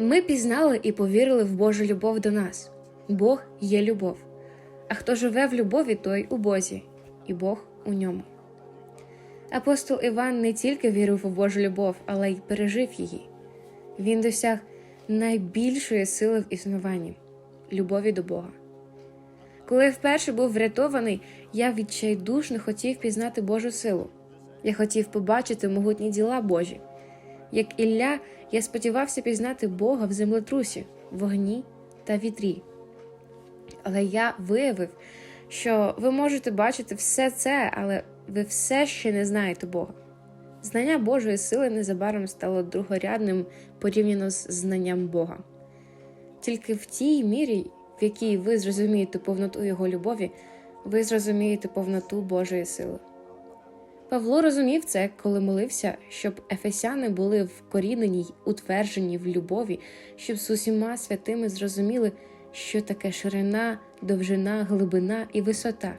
Ми пізнали і повірили в Божу любов до нас. Бог є любов. А хто живе в любові, той у Бозі, і Бог у ньому. Апостол Іван не тільки вірив у Божу любов, але й пережив її. Він досяг найбільшої сили в існуванні любові до Бога. Коли я вперше був врятований, я відчайдушно хотів пізнати Божу силу. Я хотів побачити могутні діла Божі. Як Ілля, я сподівався пізнати Бога в землетрусі, вогні та вітрі. Але я виявив, що ви можете бачити все це, але ви все ще не знаєте Бога. Знання Божої сили незабаром стало другорядним порівняно з знанням Бога. Тільки в тій мірі, в якій ви зрозумієте повноту Його любові, ви зрозумієте повноту Божої сили. Павло розумів це, коли молився, щоб ефесяни були вкорінені й утверджені в любові, щоб з усіма святими зрозуміли, що таке ширина, довжина, глибина і висота,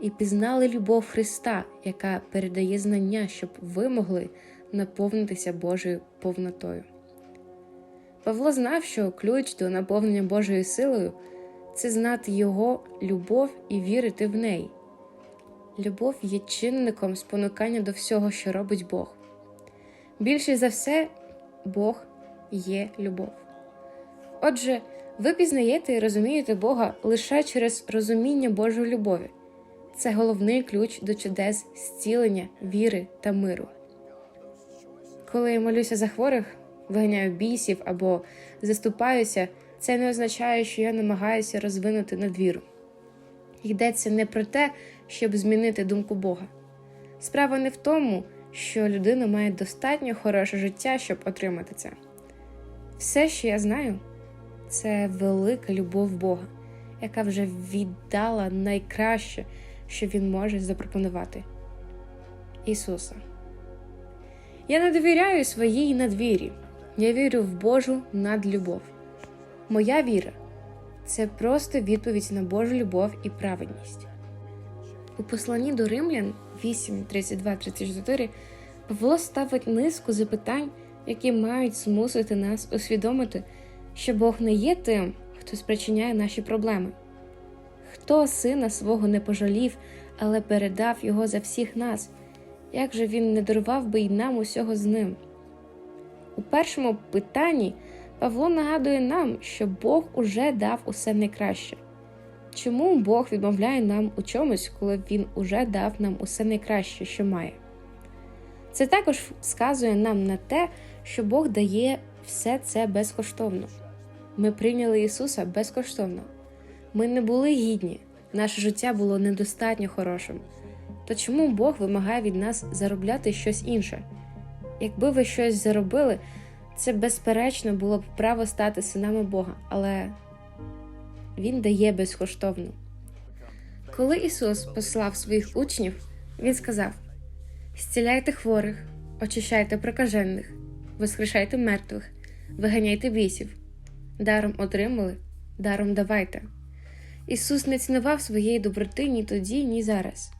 і пізнали любов Христа, яка передає знання, щоб ви могли наповнитися Божою повнотою. Павло знав, що ключ до наповнення Божою силою це знати Його любов і вірити в неї. Любов є чинником спонукання до всього, що робить Бог. Більше за все, Бог є любов. Отже, ви пізнаєте і розумієте Бога лише через розуміння Божої любові. Це головний ключ до чудес зцілення, віри та миру. Коли я молюся за хворих, виганяю бісів або заступаюся, це не означає, що я намагаюся розвинути надвіру. Йдеться не про те, щоб змінити думку Бога. Справа не в тому, що людина має достатньо хороше життя, щоб отримати це. Все, що я знаю, це велика любов Бога, яка вже віддала найкраще, що Він може запропонувати Ісуса. Я не довіряю своїй надвірі, я вірю в Божу надлюбов. Моя віра це просто відповідь на Божу любов і праведність. У посланні до Римлян 8, 32, 34 Павло ставить низку запитань, які мають змусити нас усвідомити, що Бог не є тим, хто спричиняє наші проблеми. Хто сина свого не пожалів, але передав його за всіх нас, як же він не дарував би й нам усього з ним? У першому питанні Павло нагадує нам, що Бог уже дав усе найкраще. Чому Бог відмовляє нам у чомусь, коли Він уже дав нам усе найкраще, що має? Це також сказує нам на те, що Бог дає все це безкоштовно. Ми прийняли Ісуса безкоштовно. Ми не були гідні, наше життя було недостатньо хорошим. То чому Бог вимагає від нас заробляти щось інше? Якби ви щось заробили, це безперечно було б право стати синами Бога, але Він дає безкоштовно. Коли Ісус послав своїх учнів, Він сказав: Зціляйте хворих, очищайте прокажених, воскрешайте мертвих, виганяйте бісів, даром отримали, даром давайте. Ісус не цінував своєї доброти ні тоді, ні зараз.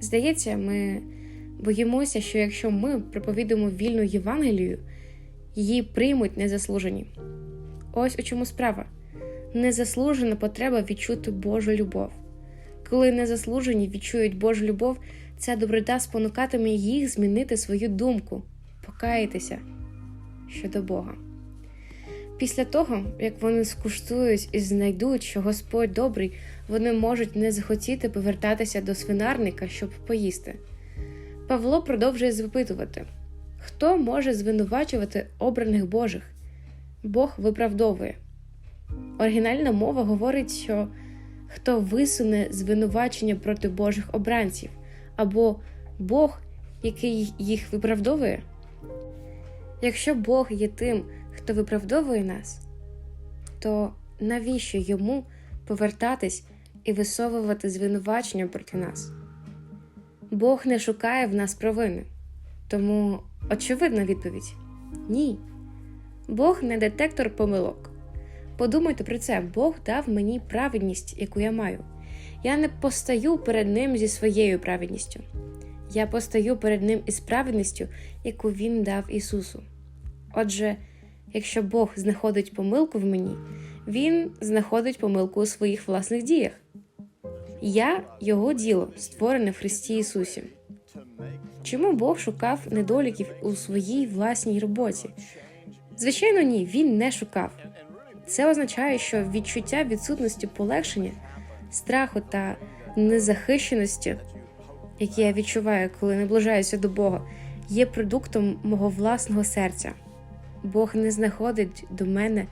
Здається, ми боїмося, що якщо ми проповідуємо вільну Євангелію, її приймуть незаслужені. Ось у чому справа незаслужена потреба відчути Божу любов. Коли незаслужені відчують Божу любов, ця доброта спонукатиме їх змінити свою думку, покаятися щодо Бога. Після того, як вони скуштують і знайдуть, що Господь добрий, вони можуть не захотіти повертатися до свинарника, щоб поїсти. Павло продовжує запитувати, хто може звинувачувати обраних Божих? Бог виправдовує. Оригінальна мова говорить, що хто висуне звинувачення проти Божих обранців, або Бог, який їх виправдовує. Якщо Бог є тим, хто виправдовує нас, то навіщо йому повертатись і висовувати звинувачення проти нас? Бог не шукає в нас провини, тому очевидна відповідь ні. Бог не детектор помилок. Подумайте про це, Бог дав мені праведність, яку я маю. Я не постаю перед Ним зі своєю праведністю. Я постаю перед Ним із праведністю, яку Він дав Ісусу. Отже, Якщо Бог знаходить помилку в мені, Він знаходить помилку у своїх власних діях. Я його діло, створене в Христі Ісусі. Чому Бог шукав недоліків у своїй власній роботі? Звичайно, ні, він не шукав. Це означає, що відчуття відсутності полегшення, страху та незахищеності, які я відчуваю, коли наближаюся до Бога, є продуктом мого власного серця. Бог не знаходить до мене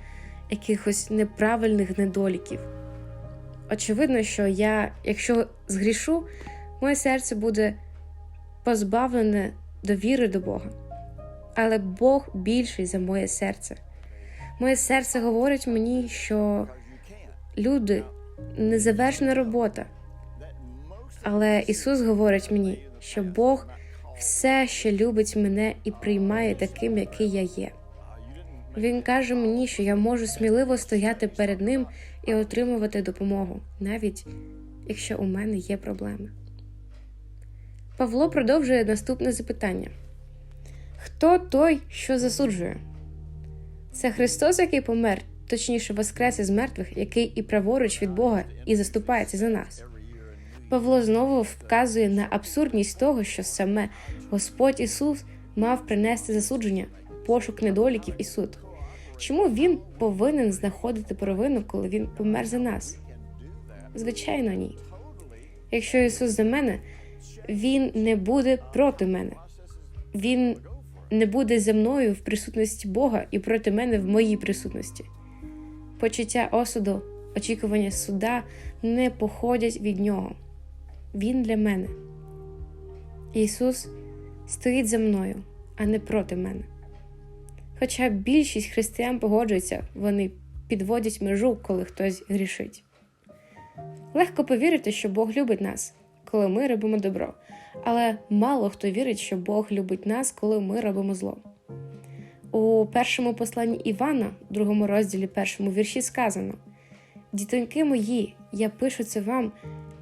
якихось неправильних недоліків. Очевидно, що я, якщо згрішу, моє серце буде позбавлене довіри до Бога. Але Бог більший за моє серце. Моє серце говорить мені, що люди незавершена робота. Але Ісус говорить мені, що Бог все ще любить мене і приймає таким, який я є. Він каже мені, що я можу сміливо стояти перед ним і отримувати допомогу, навіть якщо у мене є проблеми. Павло продовжує наступне запитання: Хто той, що засуджує? Це Христос, який помер, точніше воскрес із мертвих, який і праворуч від Бога і заступається за нас. Павло знову вказує на абсурдність того, що саме Господь Ісус мав принести засудження, пошук недоліків і суд. Чому він повинен знаходити провину, коли він помер за нас? Звичайно, ні. Якщо Ісус за мене, Він не буде проти мене. Він не буде зі мною в присутності Бога і проти мене в моїй присутності. Почуття осуду, очікування суда не походять від нього. Він для мене. Ісус стоїть за мною, а не проти мене. Хоча більшість християн погоджуються, вони підводять межу, коли хтось грішить. Легко повірити, що Бог любить нас, коли ми робимо добро, але мало хто вірить, що Бог любить нас, коли ми робимо зло. У першому посланні Івана, другому розділі першому вірші сказано: Дітоньки мої, я пишу це вам,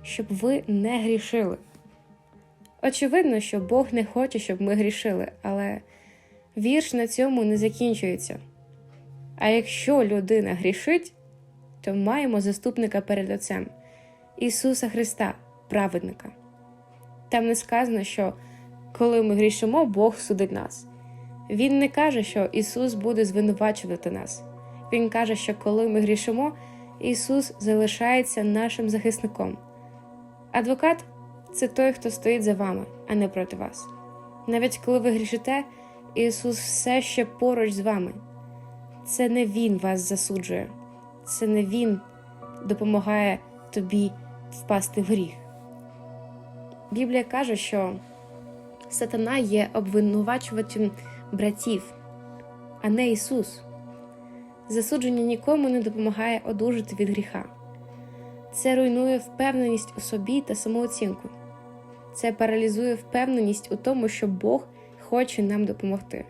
щоб ви не грішили. Очевидно, що Бог не хоче, щоб ми грішили, але вірш на цьому не закінчується. А якщо людина грішить, то маємо заступника перед Отцем Ісуса Христа, праведника. Там не сказано, що коли ми грішимо, Бог судить нас. Він не каже, що Ісус буде звинувачувати нас. Він каже, що коли ми грішимо, Ісус залишається нашим захисником. Адвокат це той, хто стоїть за вами, а не проти вас. Навіть коли ви грішите, Ісус все ще поруч з вами. Це не Він вас засуджує, це не Він допомагає тобі впасти в гріх. Біблія каже, що сатана є обвинувачувачем братів, а не Ісус. Засудження нікому не допомагає одужати від гріха. Це руйнує впевненість у собі та самооцінку. Це паралізує впевненість у тому, що Бог хоче нам допомогти.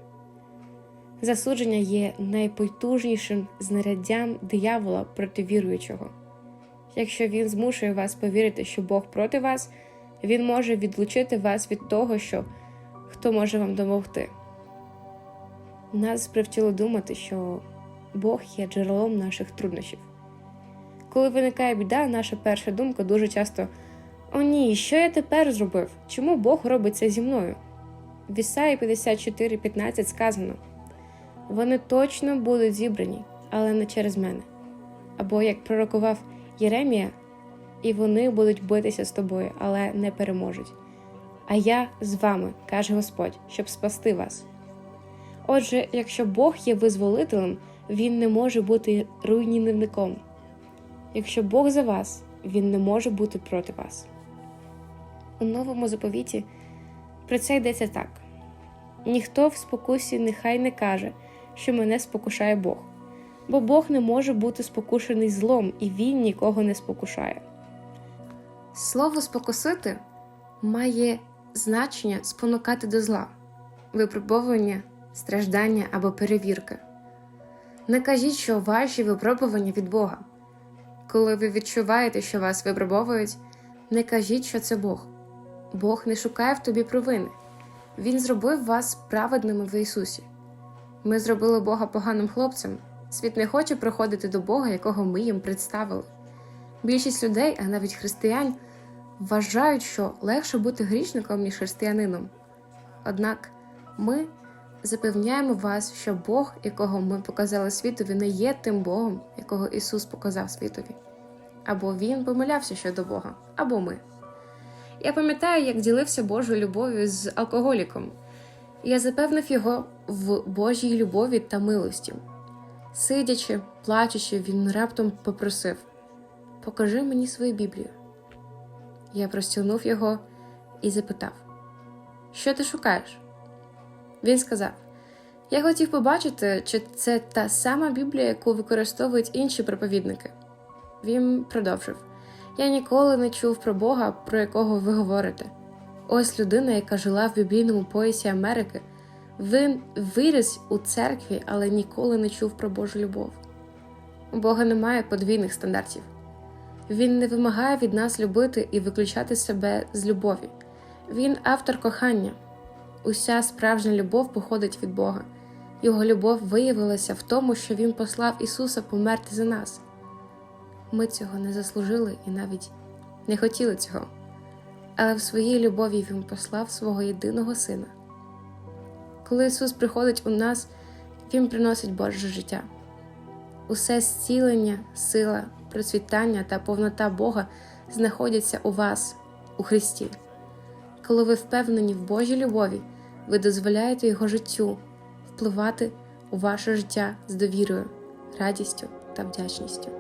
Засудження є найпотужнішим знаряддям диявола проти віруючого. Якщо він змушує вас повірити, що Бог проти вас, він може відлучити вас від того, що хто може вам допомогти. Нас привчило думати, що Бог є джерелом наших труднощів. Коли виникає біда, наша перша думка дуже часто: О, ні, що я тепер зробив? Чому Бог робить це зі мною? В Ісаї 54,15 сказано: вони точно будуть зібрані, але не через мене. Або як пророкував Єремія, і вони будуть битися з тобою, але не переможуть. А я з вами, каже Господь, щоб спасти вас. Отже, якщо Бог є визволителем, Він не може бути руйнівником. Якщо Бог за вас, Він не може бути проти вас. У новому заповіті про це йдеться так: ніхто в спокусі нехай не каже, що мене спокушає Бог, бо Бог не може бути спокушений злом, і Він нікого не спокушає. Слово спокусити має значення спонукати до зла, випробовування, страждання або перевірки. Не кажіть, що ваші випробування від Бога. Коли ви відчуваєте, що вас випробовують, не кажіть, що це Бог. Бог не шукає в тобі провини. Він зробив вас праведними в Ісусі. ми зробили Бога поганим хлопцем. Світ не хоче приходити до Бога, якого ми їм представили. Більшість людей, а навіть християн, вважають, що легше бути грішником, ніж християнином. Однак ми запевняємо вас, що Бог, якого ми показали світові, не є тим Богом, якого Ісус показав світові. Або Він помилявся щодо Бога, або ми. Я пам'ятаю, як ділився Божою любов'ю з алкоголіком. Я запевнив його в Божій любові та милості. Сидячи, плачучи, він раптом попросив: Покажи мені свою Біблію. Я простягнув його і запитав: Що ти шукаєш? Він сказав: Я хотів побачити, чи це та сама Біблія, яку використовують інші проповідники. Він продовжив: Я ніколи не чув про Бога, про якого ви говорите. Ось людина, яка жила в біблійному поясі Америки. Він виріс у церкві, але ніколи не чув про Божу любов. У Бога немає подвійних стандартів. Він не вимагає від нас любити і виключати себе з любові. Він автор кохання. Уся справжня любов походить від Бога. Його любов виявилася в тому, що Він послав Ісуса померти за нас. Ми цього не заслужили і навіть не хотіли цього. Але в своїй любові Він послав свого єдиного Сина. Коли Ісус приходить у нас, Він приносить Боже життя. Усе зцілення, сила, процвітання та повнота Бога знаходяться у вас, у Христі. Коли ви впевнені в Божій любові, ви дозволяєте Його життю впливати у ваше життя з довірою, радістю та вдячністю.